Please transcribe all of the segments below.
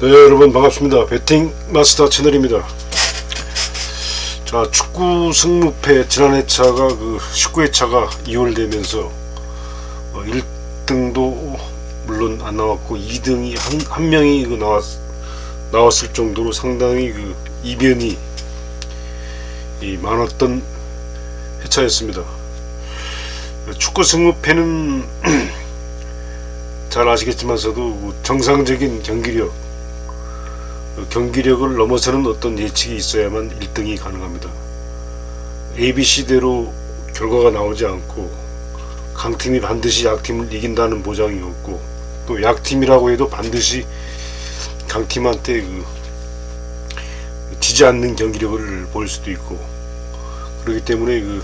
네 여러분 반갑습니다. 배팅 마스터 채널입니다. 자 축구 승무패 지난 회차가 그 19회차가 2월 되면서 어, 1등도 물론 안 나왔고 2등이 한, 한 명이 그 나왔, 나왔을 정도로 상당히 그 이변이 이 많았던 회차였습니다. 축구 승무패는 잘 아시겠지만서도 그 정상적인 경기력 그 경기력을 넘어서는 어떤 예측이 있어야만 1등이 가능합니다. ABC대로 결과가 나오지 않고 강팀이 반드시 약팀을 이긴다는 보장이 없고 또 약팀이라고 해도 반드시 강팀한테 그 지지 않는 경기력을 보일 수도 있고 그렇기 때문에 그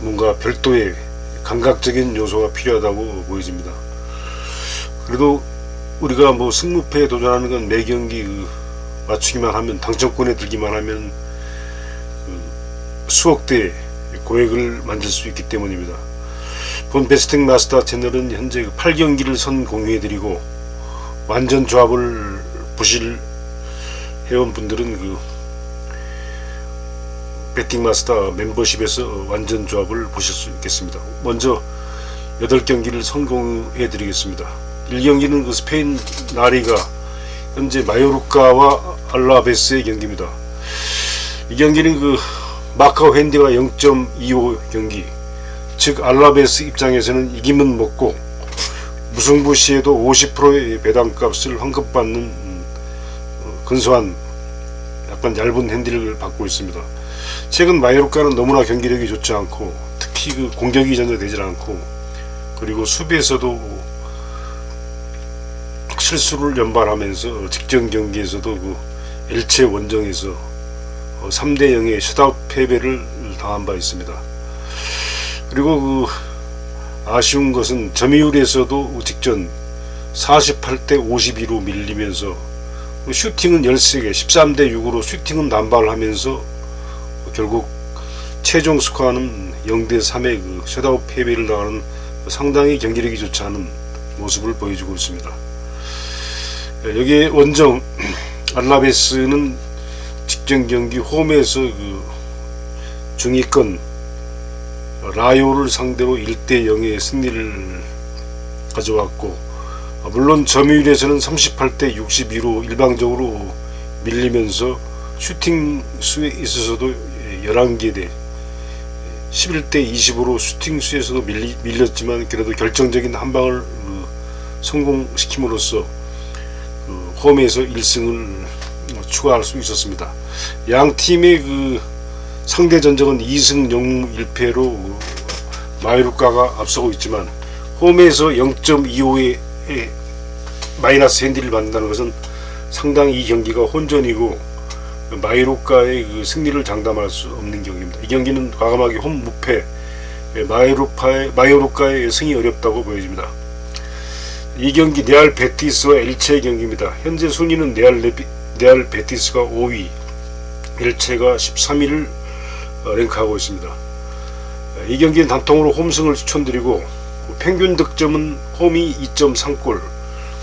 뭔가 별도의 감각적인 요소가 필요하다고 보여집니다. 그래도 우리가 뭐 승무패에 도전하는 건 매 경기 그 맞추기만 하면 당첨권에 들기만 하면 그 수억대 고액을 만들 수 있기 때문입니다. 본 베스팅 마스터 채널은 현재 8경기를 선 공유해드리고 완전 조합을 보실 회원분들은 그 베팅 마스터 멤버십에서 완전 조합을 보실 수 있겠습니다. 먼저 8경기를 성공해 드리겠습니다. 1경기는 그 스페인 나리가 현재 마요르카와 알라베스의 경기입니다. 이 경기는 그 마카오 핸디가 0.25 경기 즉 알라베스 입장에서는 이기면 먹고 무승부 시에도 50%의 배당값을 환급받는 음, 어, 근소한 약간 얇은 핸디를 받고 있습니다. 최근 마요르카는 너무나 경기력이 좋지 않고 특히 그 공격이 전혀 되질 않고 그리고 수비에서도 실수를 연발하면서 직전 경기에서도 그 엘체 원정에서 3대 0의 셧아웃 패배를 당한 바 있습니다. 그리고 그 아쉬운 것은 점유율에서도 직전 48대 52로 밀리면서 슈팅은 13개, 13대 6으로 슈팅은 남발을 하면서 결국 최종 스코어는 0대 3의 그 셧아웃 패배를 당하는 상당히 경기력이 좋지 않은 모습을 보여주고 있습니다. 여기에 원정 알라베스는 직전 경기 홈에서 그 중위권 라요를 상대로 1대 0의 승리를 가져왔고 물론 점유율에서는 38대 62로 일방적으로 밀리면서 슈팅 수에 있어서도 11개 대 11대 20으로 슈팅 수에서도 밀리, 밀렸지만 그래도 결정적인 한 방을 그 성공시킴으로써 그 홈에서 1승을 추가할 수 있었습니다. 양 팀의 그 상대 전적은 2승 0 1패로 마이루카가 앞서고 있지만 홈에서 0.25의 마이너스 핸디를 받는다는 것은 상당히 이 경기가 혼전이고 마이로카의 그 승리를 장담할 수 없는 경기입니다. 이 경기는 과감하게 홈 무패 마이로파의 마이로카의 승이 어렵다고 보여집니다. 이 경기 네알 베티스와 엘체의 경기입니다. 현재 순위는 네알, 네알 베티스가 5위, 엘체가 13위를 랭크하고 있습니다. 이 경기는 단통으로 홈승을 추천드리고 평균 득점은 홈이 2.3골,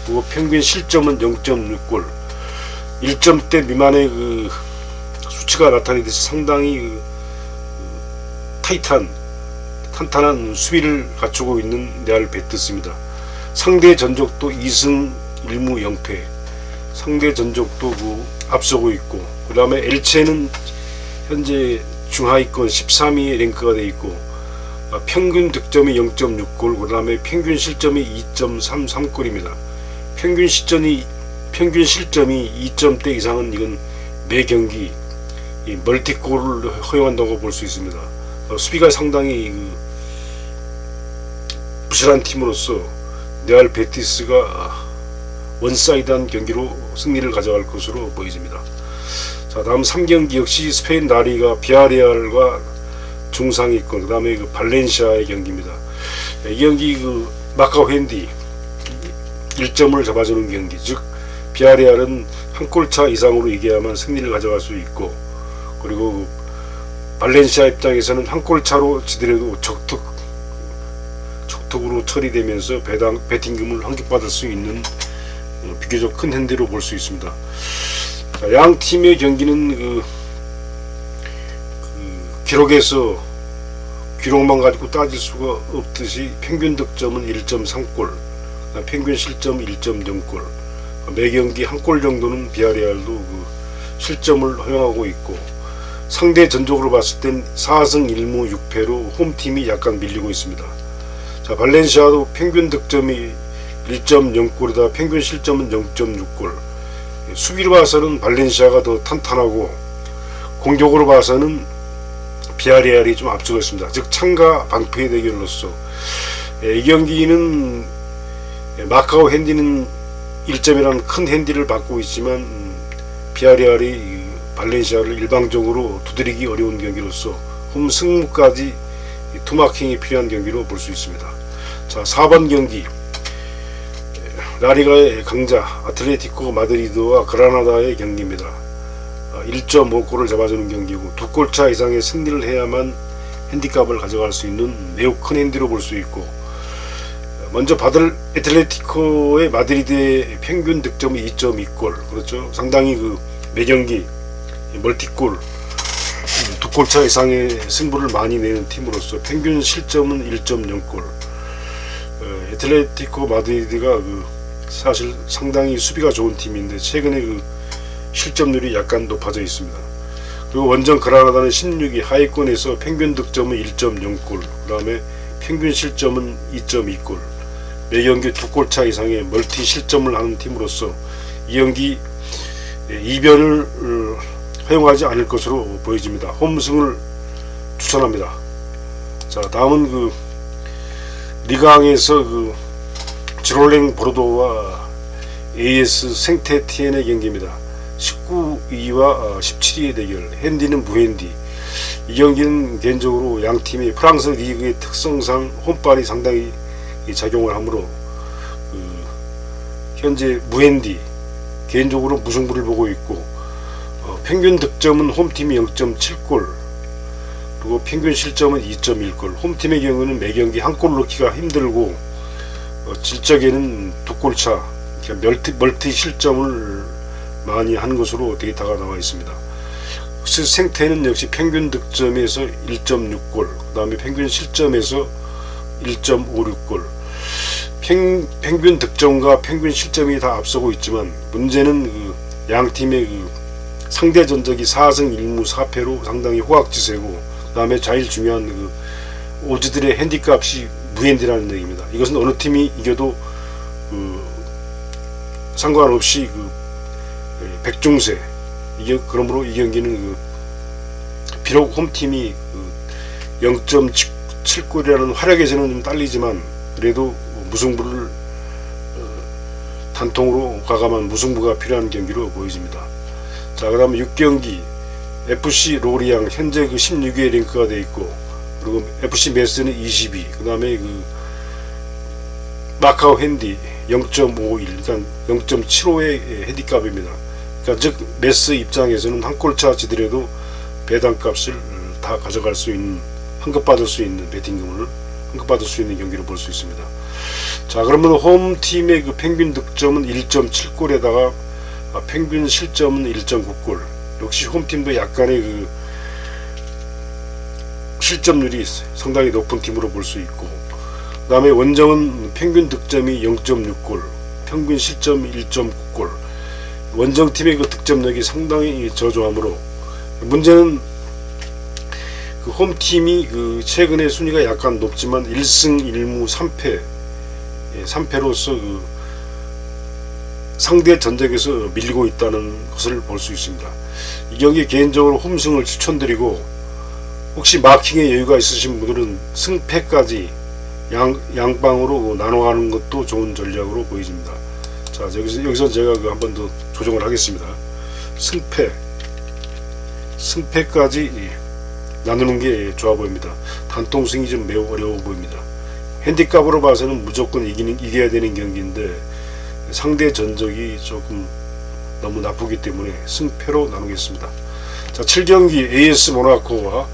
그리고 평균 실점은 0.6골, 1점대 미만의 그 수치가 나타내듯이 상당히 그, 그 타이트한 탄탄한 수비를 갖추고 있는 네알 베티스입니다. 상대 전적도 2승 1무 0패. 상대 전적도 그 앞서고 있고 그 다음에 엘체는 현재 중하위권 13위에 랭크가 되어 있고 아, 평균 득점이 0.6골 그 다음에 평균 실점이 2.33골입니다. 평균 실점이 평균 실점이 2점대 이상은 이건 매 경기 이 멀티골을 허용한다고 볼 수 있습니다. 어, 수비가 상당히 그 부실한 팀으로서 네알 베티스가 원사이드한 경기로 승리를 가져갈 것으로 보여집니다. 자 다음 3경기 역시 스페인 나리가 비아레알과 중상위권 그 다음에 그 발렌시아의 경기입니다. 이 경기 그 마카오 핸디 1점을 잡아주는 경기 즉 비아레알은 한 골차 이상으로 이겨야만 승리를 가져갈 수 있고 그리고 그 발렌시아 입장에서는 한 골 차로 지더라도 적특 적극으로 처리되면서 배당, 배팅금을 환급받을 수 있는 어, 비교적 큰 핸디로 볼 수 있습니다. 자, 양 팀의 경기는 그, 그 기록에서 기록만 가지고 따질 수가 없듯이 평균 득점은 1.3골, 평균 실점 1.0골, 매 경기 한 골 정도는 비아레알도 그 실점을 허용하고 있고 상대 전적으로 봤을 땐 4승 1무 6패로 홈팀이 약간 밀리고 있습니다. 자 발렌시아도 평균 득점이 1.0골이다. 평균 실점은 0.6골. 수비로 봐서는 발렌시아가 더 탄탄하고 공격으로 봐서는 비아레알이 좀 앞서고 있습니다. 즉 창과 방패의 대결로서. 예, 이 경기는 마카오 핸디는 1점이라는 큰 핸디를 받고 있지만 음, 비아레알이 이 발렌시아를 일방적으로 두드리기 어려운 경기로서 홈 승무까지 이 투마킹이 필요한 경기로 볼 수 있습니다. 자 4번 경기 라리가의 강자 아틀레티코 마드리드와 그라나다의 경기입니다. 1.5골을 잡아주는 경기고 두 골차 이상의 승리를 해야만 핸디캡을 가져갈 수 있는 매우 큰 핸디로 볼 수 있고 먼저 받을 애틀레티코의 마드리드의 평균 득점이 2.2골 그렇죠 상당히 그 매경기 멀티골 두 골차 이상의 승부를 많이 내는 팀으로서 평균 실점은 1.0골. 어, 애틀레티코 마드리드가 그 사실 상당히 수비가 좋은 팀인데 최근에 그 실점률이 약간 높아져 있습니다. 그리고 원정 그라나다는 16위 하위권에서 평균 득점은 1.0골, 그 다음에 평균 실점은 2.2골, 매 경기 두 골 차 이상의 멀티 실점을 하는 팀으로서 이 경기 이변을 어, 허용하지 않을 것으로 보여집니다. 홈승을 추천합니다. 자 다음은 그 리강에서 그 지롤랭 보르도와 AS 생테티엔의 경기입니다. 19위와 17위의 대결 핸디는 무핸디 이 경기는 개인적으로 양 팀이 프랑스 리그의 특성상 홈발이 상당히 작용을 하므로 그 현재 무핸디 개인적으로 무승부를 보고 있고 어, 평균 득점은 홈팀이 0.7골 그리고 평균 실점은 2.1골 홈팀의 경우는 매 경기 한 골 넣기가 힘들고 어, 질적에는 두 골차 멀티, 멀티 실점을 많이 한 것으로 데이터가 나와 있습니다. 혹시 생태는 역시 평균 득점에서 1.6골, 그 다음에 평균 실점에서 1.56골. 평, 평균 득점과 평균 실점이 다 앞서고 있지만 문제는 그 양 팀의 그 상대 전적이 4승 1무 4패로 상당히 호각지세고 그 다음에 제일 중요한 그 오즈들의 핸디값이 무핸디라는 얘기입니다. 이것은 어느 팀이 이겨도 그 상관없이 그 백중세 이게 그러므로 이 경기는 그 비록 홈팀이 그 0.7골이라는 활약에서는 좀 딸리지만 그래도 무승부를 어, 단통으로 과감한 무승부가 필요한 경기로 보여집니다. 자 그 다음 6경기 FC 로리앙 현재 그 16위에 랭크가 되어 있고 그리고 FC 메스는 20위 그 다음에 그 마카오 핸디 0.51 일단 0.75의 헤디값입니다. 그러니까 즉 메스 입장에서는 한 골차 지더라도 배당값을 다 가져갈 수 있는 환급 받을 수 있는 베팅금을 환급 받을 수 있는 경기로 볼수 있습니다. 자 그러면 홈 팀의 그 평균 득점은 1.7골에다가 아, 평균 실점은 1.9골. 역시 홈 팀도 약간의 그 실점률이 상당히 높은 팀으로 볼 수 있고 그 다음에 원정은 평균 득점이 0.6골, 평균 실점 1.9골. 원정팀의 그 득점력이 상당히 저조하므로 문제는 그 홈팀이 그 최근에 순위가 약간 높지만 1승 1무 3패 3패로서 그 상대 전적에서 밀리고 있다는 것을 볼 수 있습니다. 이 경기 개인적으로 홈승을 추천드리고 혹시 마킹에 여유가 있으신 분들은 승패까지 양, 양방으로 나눠가는 것도 좋은 전략으로 보여집니다. 자 여기서 여기서 제가 그 한 번 더 조정을 하겠습니다. 승패 승패까지 나누는 게 좋아 보입니다. 단통승이 좀 매우 어려워 보입니다. 핸디값으로 봐서는 무조건 이기는 이겨야 되는 경기인데 상대 전적이 조금 너무 나쁘기 때문에 승패로 나누겠습니다. 자 7경기 AS 모나코와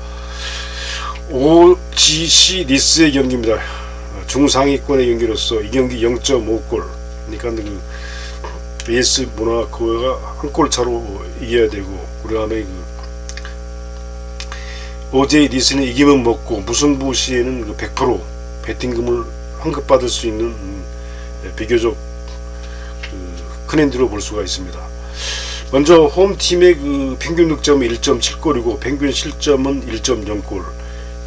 OGC 니스의 경기입니다. 중상위권의 경기로서 이 경기 0.5골 그러니까 그 AS 모나코가 한 골 차로 이겨야 되고 그다음에 그 OJ 리스는 이기면 먹고 무승부 시에는 그 100% 베팅금을 환급받을 수 있는 음, 비교적 그 큰 핸디로 볼 수가 있습니다. 먼저 홈팀의 그 평균 득점은 1.7골이고 평균 실점은 1.0골.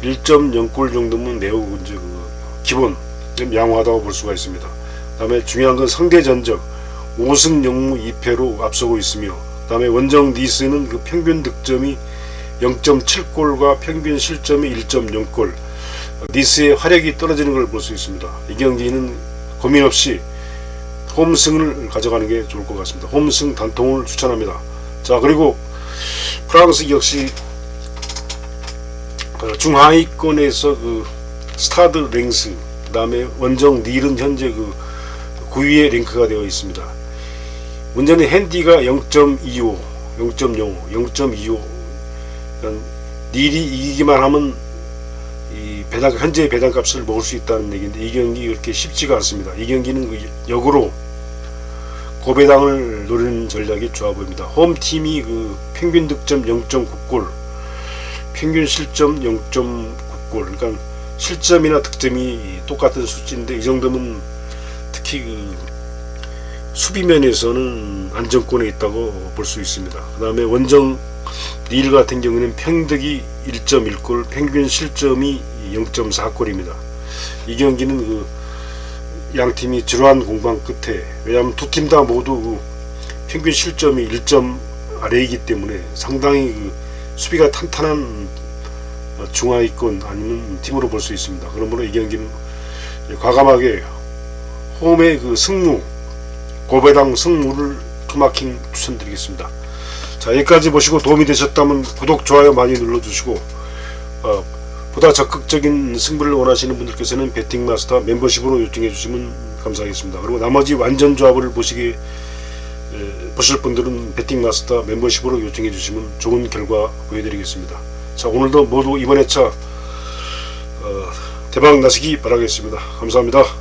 1.0골 정도면 매우 이제 그 기본 좀 양호하다고 볼 수가 있습니다. 그다음에 중요한 건 상대 전적 5승 0무 2패로 앞서고 있으며 그다음에 원정 니스는 그 평균 득점이 0.7골과 평균 실점이 1.0골. 니스의 화력이 떨어지는 걸 볼 수 있습니다. 이 경기는 고민 없이 홈승을 가져가는 게 좋을 것 같습니다. 홈승 단통을 추천합니다. 자 그리고 프랑스 역시 어, 중하위권에서 그 스타드 랭스 그 다음에 원정 닐은 현재 그 9위에 랭크가 되어 있습니다. 문제는 핸디가 0.25, 0.05, 0.25. 그러니까 닐이 이기기만 하면 이 배당 현재 배당값을 먹을 수 있다는 얘기인데 이 경기 그렇게 쉽지가 않습니다. 이 경기는 그 역으로 고배당을 노리는 전략이 좋아 보입니다. 홈 팀이 그 평균 득점 0.9골, 평균 실점 0.9골. 그러니까 실점이나 득점이 똑같은 수치인데 이 정도면 특히 그 수비면에서는 안정권에 있다고 볼 수 있습니다. 그 다음에 원정 닐 같은 경우는 평득이 1.1골, 평균 실점이 0.4골입니다. 이 경기는 그 양 팀이 지루한 공방 끝에 왜냐하면 두 팀 다 모두 그 평균 실점이 1점 아래이기 때문에 상당히 그 수비가 탄탄한 어, 중하위권 아니면 팀으로 볼 수 있습니다. 그러므로 이 경기는 과감하게 홈의 그 승무 고배당 승무를 투마킹 추천드리겠습니다. 자 여기까지 보시고 도움이 되셨다면 구독 좋아요 많이 눌러주시고 어, 보다 적극적인 승부를 원하시는 분들께서는 베팅마스터 멤버십으로 요청해 주시면 감사하겠습니다. 그리고 나머지 완전 조합을 보시기 에, 보실 분들은 베팅마스터 멤버십으로 요청해 주시면 좋은 결과 보여드리겠습니다. 자 오늘도 모두 이번 회차 어, 대박 나시기 바라겠습니다. 감사합니다.